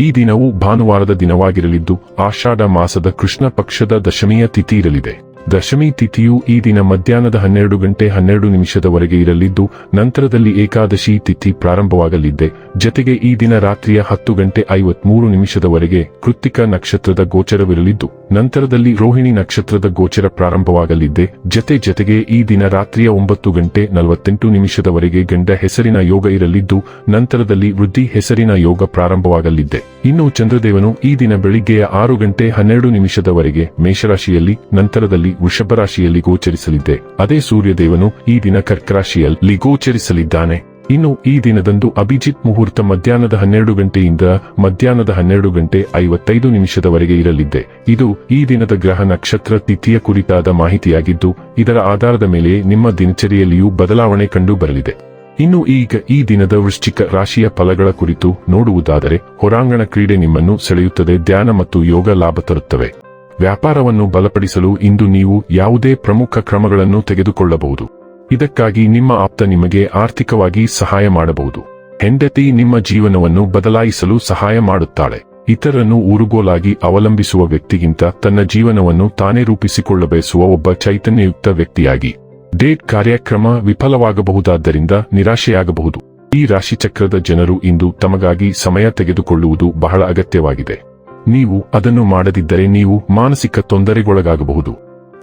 ಈ ದಿನವು ಭಾನುವಾರದ ದಿನವಾಗಿರಲಿದ್ದು ಆಷಾಢ ಮಾಸದ ಕೃಷ್ಣ ಪಕ್ಷದ ದಶಮಿಯ ತಿಥಿ ಇರಲಿದೆ. ದಶಮಿ ತಿಥಿಯು ಈ ದಿನ ಮಧ್ಯಾಹ್ನದ ಹನ್ನೆರಡು ಗಂಟೆ ಹನ್ನೆರಡು ನಿಮಿಷದವರೆಗೆ ಇರಲಿದ್ದು, ನಂತರದಲ್ಲಿ ಏಕಾದಶಿ ತಿಥಿ ಪ್ರಾರಂಭವಾಗಲಿದ್ದೆ. ಜತೆಗೆ ಈ ದಿನ ರಾತ್ರಿಯ ಹತ್ತು ಗಂಟೆ ಐವತ್ಮೂರು ನಿಮಿಷದವರೆಗೆ ಕೃತ್ತಿಕ ನಕ್ಷತ್ರದ ಗೋಚರವಿರಲಿದ್ದು, ನಂತರದಲ್ಲಿ ರೋಹಿಣಿ ನಕ್ಷತ್ರದ ಗೋಚರ ಪ್ರಾರಂಭವಾಗಲಿದ್ದೆ. ಜತೆ ಜತೆಗೆ ಈ ದಿನ ರಾತ್ರಿಯ ಒಂಬತ್ತು ಗಂಟೆ ನಲವತ್ತೆಂಟು ನಿಮಿಷದವರೆಗೆ ಗಂಡ ಹೆಸರಿನ ಯೋಗ ಇರಲಿದ್ದು, ನಂತರದಲ್ಲಿ ವೃದ್ಧಿ ಹೆಸರಿನ ಯೋಗ ಪ್ರಾರಂಭವಾಗಲಿದ್ದೆ. ಇನ್ನು ಚಂದ್ರದೇವನು ಈ ದಿನ ಬೆಳಿಗ್ಗೆಯ ಆರು ಗಂಟೆ ಹನ್ನೆರಡು ನಿಮಿಷದವರೆಗೆ ಮೇಷರಾಶಿಯಲ್ಲಿ, ನಂತರದಲ್ಲಿ ವೃಷಭ ರಾಶಿಯಲ್ಲಿ ಗೋಚರಿಸಲಿದ್ದೆ. ಅದೇ ಸೂರ್ಯದೇವನು ಈ ದಿನ ಕರ್ಕರಾಶಿಯಲ್ಲಿ ಗೋಚರಿಸಲಿದ್ದಾನೆ. ಇನ್ನು ಈ ದಿನದಂದು ಅಭಿಜಿತ್ ಮುಹೂರ್ತ ಮಧ್ಯಾಹ್ನದ ಹನ್ನೆರಡು ಗಂಟೆಯಿಂದ ಮಧ್ಯಾಹ್ನದ ಹನ್ನೆರಡು ಗಂಟೆ ಐವತ್ತೈದು ನಿಮಿಷದವರೆಗೆ ಇರಲಿದ್ದೆ. ಇದು ಈ ದಿನದ ಗ್ರಹ ನಕ್ಷತ್ರ ತಿಥಿಯ ಕುರಿತಾದ ಮಾಹಿತಿಯಾಗಿದ್ದು, ಇದರ ಆಧಾರದ ಮೇಲೆ ನಿಮ್ಮ ದಿನಚರಿಯಲ್ಲಿಯೂ ಬದಲಾವಣೆ ಕಂಡು ಬರಲಿದೆ. ಇನ್ನು ಈಗ ಈ ದಿನದ ವೃಶ್ಚಿಕ ರಾಶಿಯ ಫಲಗಳ ಕುರಿತು ನೋಡುವುದಾದರೆ ಹೊರಾಂಗಣ ಕ್ರೀಡೆ ನಿಮ್ಮನ್ನು ಸೆಳೆಯುತ್ತದೆ, ಧ್ಯಾನ ಮತ್ತು ಯೋಗ ಲಾಭ ತರುತ್ತವೆ. ವ್ಯಾಪಾರವನ್ನು ಬಲಪಡಿಸಲು ಇಂದು ನೀವು ಯಾವುದೇ ಪ್ರಮುಖ ಕ್ರಮಗಳನ್ನು ತೆಗೆದುಕೊಳ್ಳಬಹುದು. ಇದಕ್ಕಾಗಿ ನಿಮ್ಮ ಆಪ್ತ ನಿಮಗೆ ಆರ್ಥಿಕವಾಗಿ ಸಹಾಯ ಮಾಡಬಹುದು. ಹೆಂಡತಿ ನಿಮ್ಮ ಜೀವನವನ್ನು ಬದಲಾಯಿಸಲು ಸಹಾಯ ಮಾಡುತ್ತಾಳೆ. ಇತರನ್ನು ಊರುಗೋಲಾಗಿ ಅವಲಂಬಿಸುವ ವ್ಯಕ್ತಿಗಿಂತ ತನ್ನ ಜೀವನವನ್ನು ತಾನೇ ರೂಪಿಸಿಕೊಳ್ಳಬಯಸುವ ಒಬ್ಬ ಚೈತನ್ಯಯುಕ್ತ ವ್ಯಕ್ತಿಯಾಗಿ. ಡೇಟ್ ಕಾರ್ಯಕ್ರಮ ವಿಫಲವಾಗಬಹುದಾದ್ದರಿಂದ ನಿರಾಶೆಯಾಗಬಹುದು. ಈ ರಾಶಿಚಕ್ರದ ಜನರು ಇಂದು ತಮಗಾಗಿ ಸಮಯ ತೆಗೆದುಕೊಳ್ಳುವುದು ಬಹಳ ಅಗತ್ಯವಾಗಿದೆ. ನೀವು ಅದನ್ನು ಮಾಡದಿದ್ದರೆ ನೀವು ಮಾನಸಿಕ ತೊಂದರೆಗೊಳಗಾಗಬಹುದು.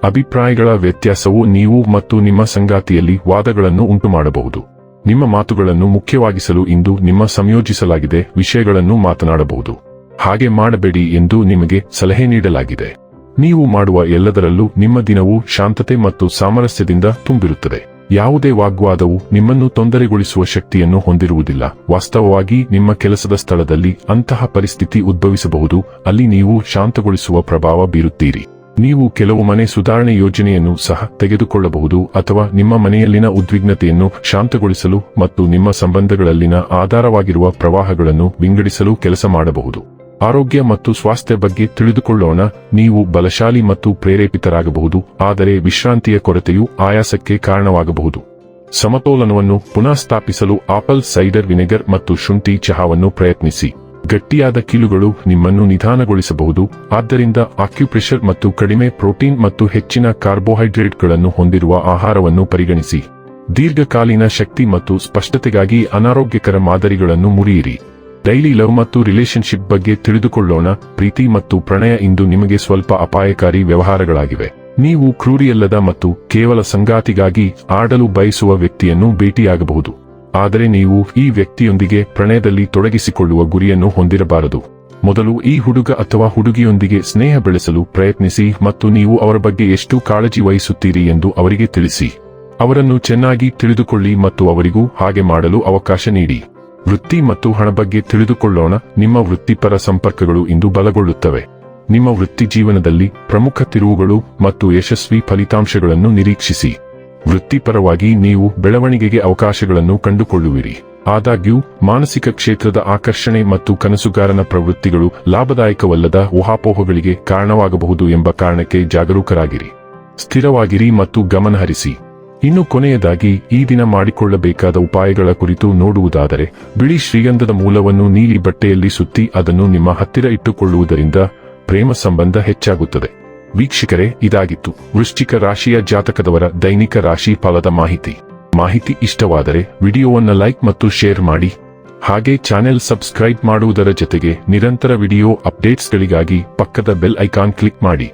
ಅಭಿಪ್ರಾಯಗಳ ವ್ಯತ್ಯಾಸವು ನೀವು ಮತ್ತು ನಿಮ್ಮ ಸಂಗಾತಿಯಲ್ಲಿ ವಾದಗಳನ್ನು ಉಂಟುಮಾಡಬಹುದು. ನಿಮ್ಮ ಮಾತುಗಳನ್ನು ಮುಖ್ಯವಾಗಿಸಲು ಇಂದು ನಿಮ್ಮ ಸಂಯೋಜಿಸಲಾಗಿದೆ ವಿಷಯಗಳನ್ನು ಮಾತನಾಡಬಹುದು. ಹಾಗೆ ಮಾಡಬೇಡಿ ಎಂದು ನಿಮಗೆ ಸಲಹೆ ನೀಡಲಾಗಿದೆ. ನೀವು ಮಾಡುವ ಎಲ್ಲದರಲ್ಲೂ ನಿಮ್ಮ ದಿನವು ಶಾಂತತೆ ಮತ್ತು ಸಾಮರಸ್ಯದಿಂದ ತುಂಬಿರುತ್ತದೆ. ಯಾವುದೇ ವಾಗ್ವಾದವು ನಿಮ್ಮನ್ನು ತೊಂದರೆಗೊಳಿಸುವ ಶಕ್ತಿಯನ್ನು ಹೊಂದಿರುವುದಿಲ್ಲ. ವಾಸ್ತವವಾಗಿ ನಿಮ್ಮ ಕೆಲಸದ ಸ್ಥಳದಲ್ಲಿ ಅಂತಹ ಪರಿಸ್ಥಿತಿ ಉದ್ಭವಿಸಬಹುದು. ಅಲ್ಲಿ ನೀವು ಶಾಂತಗೊಳಿಸುವ ಪ್ರಭಾವ ಬೀರುತ್ತೀರಿ. ನೀವು ಕೆಲವು ಮನೆ ಸುಧಾರಣೆ ಯೋಜನೆಯನ್ನು ಸಹ ತೆಗೆದುಕೊಳ್ಳಬಹುದು ಅಥವಾ ನಿಮ್ಮ ಮನೆಯಲ್ಲಿನ ಉದ್ವಿಗ್ನತೆಯನ್ನು ಶಾಂತಗೊಳಿಸಲು ಮತ್ತು ನಿಮ್ಮ ಸಂಬಂಧಗಳಲ್ಲಿನ ಆಧಾರವಾಗಿರುವ ಪ್ರವಾಹಗಳನ್ನು ವಿಂಗಡಿಸಲು ಕೆಲಸ ಮಾಡಬಹುದು. ಆರೋಗ್ಯ ಮತ್ತು ಸ್ವಾಸ್ಥ್ಯ ಬಗ್ಗೆ ತಿಳಿದುಕೊಳ್ಳೋಣ. ನೀವು ಬಲಶಾಲಿ ಮತ್ತು ಪ್ರೇರೇಪಿತರಾಗಬಹುದು, ಆದರೆ ವಿಶ್ರಾಂತಿಯ ಕೊರತೆಯು ಆಯಾಸಕ್ಕೆ ಕಾರಣವಾಗಬಹುದು. ಸಮತೋಲನವನ್ನು ಪುನಃ ಸ್ಥಾಪಿಸಲು ಆಪಲ್ ಸೈಡರ್ ವಿನೆಗರ್ ಮತ್ತು ಶುಂಠಿ ಚಹಾವನ್ನು ಪ್ರಯತ್ನಿಸಿ. ಗಟ್ಟಿಯಾದ ಕೀಲುಗಳು ನಿಮ್ಮನ್ನು ನಿಧಾನಗೊಳಿಸಬಹುದು, ಆದ್ದರಿಂದ ಆಕ್ಯುಪ್ರೆಷರ್ ಮತ್ತು ಕಡಿಮೆ ಪ್ರೋಟೀನ್ ಮತ್ತು ಹೆಚ್ಚಿನ ಕಾರ್ಬೋಹೈಡ್ರೇಟ್ಗಳನ್ನು ಹೊಂದಿರುವ ಆಹಾರವನ್ನು ಪರಿಗಣಿಸಿ. ದೀರ್ಘಕಾಲೀನ ಶಕ್ತಿ ಮತ್ತು ಸ್ಪಷ್ಟತೆಗಾಗಿ ಅನಾರೋಗ್ಯಕರ ಮಾದರಿಗಳನ್ನು ಮುರಿಯಿರಿ. ಡೈಲಿ ಲವ್ ಮತ್ತು ರಿಲೇಶನ್ಶಿಪ್ ಬಗ್ಗೆ ತಿಳಿದುಕೊಳ್ಳೋಣ. ಪ್ರೀತಿ ಮತ್ತು ಪ್ರಣಯ ಇಂದು ನಿಮಗೆ ಸ್ವಲ್ಪ ಅಪಾಯಕಾರಿ ವ್ಯವಹಾರಗಳಾಗಿವೆ. ನೀವು ಕ್ರೂರಿಯಲ್ಲದ ಮತ್ತು ಕೇವಲ ಸಂಗಾತಿಗಾಗಿ ಆಡಲು ಬಯಸುವ ವ್ಯಕ್ತಿಯನ್ನು ಭೇಟಿಯಾಗಬಹುದು. ಆದರೆ ನೀವು ಈ ವ್ಯಕ್ತಿಯೊಂದಿಗೆ ಪ್ರಣಯದಲ್ಲಿ ತೊಡಗಿಸಿಕೊಳ್ಳುವ ಗುರಿಯನ್ನು ಹೊಂದಿರಬಾರದು. ಮೊದಲು ಈ ಹುಡುಗ ಅಥವಾ ಹುಡುಗಿಯೊಂದಿಗೆ ಸ್ನೇಹ ಬೆಳೆಸಲು ಪ್ರಯತ್ನಿಸಿ ಮತ್ತು ನೀವು ಅವರ ಬಗ್ಗೆ ಎಷ್ಟು ಕಾಳಜಿ ವಹಿಸುತ್ತೀರಿ ಎಂದು ಅವರಿಗೆ ತಿಳಿಸಿ. ಅವರನ್ನು ಚೆನ್ನಾಗಿ ತಿಳಿದುಕೊಳ್ಳಿ ಮತ್ತು ಅವರಿಗೂ ಹಾಗೆ ಮಾಡಲು ಅವಕಾಶ ನೀಡಿ. ವೃತ್ತಿ ಮತ್ತು ಹಣ ಬಗ್ಗೆ ತಿಳಿದುಕೊಳ್ಳೋಣ. ನಿಮ್ಮ ವೃತ್ತಿಪರ ಸಂಪರ್ಕಗಳು ಇಂದು ಬಲಗೊಳ್ಳುತ್ತವೆ. ನಿಮ್ಮ ವೃತ್ತಿ ಜೀವನದಲ್ಲಿ ಪ್ರಮುಖ ತಿರುವುಗಳು ಮತ್ತು ಯಶಸ್ವಿ ಫಲಿತಾಂಶಗಳನ್ನು ನಿರೀಕ್ಷಿಸಿ. ವೃತ್ತಿಪರವಾಗಿ ನೀವು ಬೆಳವಣಿಗೆಗೆ ಅವಕಾಶಗಳನ್ನು ಕಂಡುಕೊಳ್ಳುವಿರಿ. ಆದಾಗ್ಯೂ, ಮಾನಸಿಕ ಕ್ಷೇತ್ರದ ಆಕರ್ಷಣೆ ಮತ್ತು ಕನಸುಗಾರನ ಪ್ರವೃತ್ತಿಗಳು ಲಾಭದಾಯಕವಲ್ಲದ ಊಹಾಪೋಹಗಳಿಗೆ ಕಾರಣವಾಗಬಹುದು ಎಂಬ ಕಾರಣಕ್ಕೆ ಜಾಗರೂಕರಾಗಿರಿ. ಸ್ಥಿರವಾಗಿರಿ ಮತ್ತು ಗಮನಹರಿಸಿ. ಇನ್ನು ಕೊನೆಯದಾಗಿ ಈ ದಿನ ಮಾಡಿಕೊಳ್ಳಬೇಕಾದ ಉಪಾಯಗಳ ಕುರಿತು ನೋಡುವುದಾದರೆ, ಬಿಳಿ ಶ್ರೀಗಂಧದ ಮೂಲವನ್ನು ನೀಲಿ ಬಟ್ಟೆಯಲ್ಲಿ ಸುತ್ತಿ ಅದನ್ನು ನಿಮ್ಮ ಹತ್ತಿರ ಇಟ್ಟುಕೊಳ್ಳುವುದರಿಂದ ಪ್ರೇಮ ಸಂಬಂಧ ಹೆಚ್ಚಾಗುತ್ತದೆ. ವೀಕ್ಷಕರೇ, ಇದಾಗಿತ್ತು. ವೃಶ್ಚಿಕ ರಾಶಿಯ ಜಾತಕದವರ ದೈನಿಕ ರಾಶಿ ಫಲದ ಮಾಹಿತಿ. ಮಾಹಿತಿ ಇಷ್ಟವಾದರೆ ವಿಡಿಯೋವನ್ನು ಲೈಕ್ ಮತ್ತು ಶೇರ್ ಮಾಡಿ. ಹಾಗೆ ಚಾನೆಲ್ ಸಬ್ಸ್ಕ್ರೈಬ್ ಮಾಡುವುದರ ಜೊತೆಗೆ ನಿರಂತರ ವಿಡಿಯೋ ಅಪ್ಡೇಟ್ಸ್ಗಳಿಗಾಗಿ ಪಕ್ಕದ ಬೆಲ್ ಐಕಾನ್ ಕ್ಲಿಕ್ ಮಾಡಿ.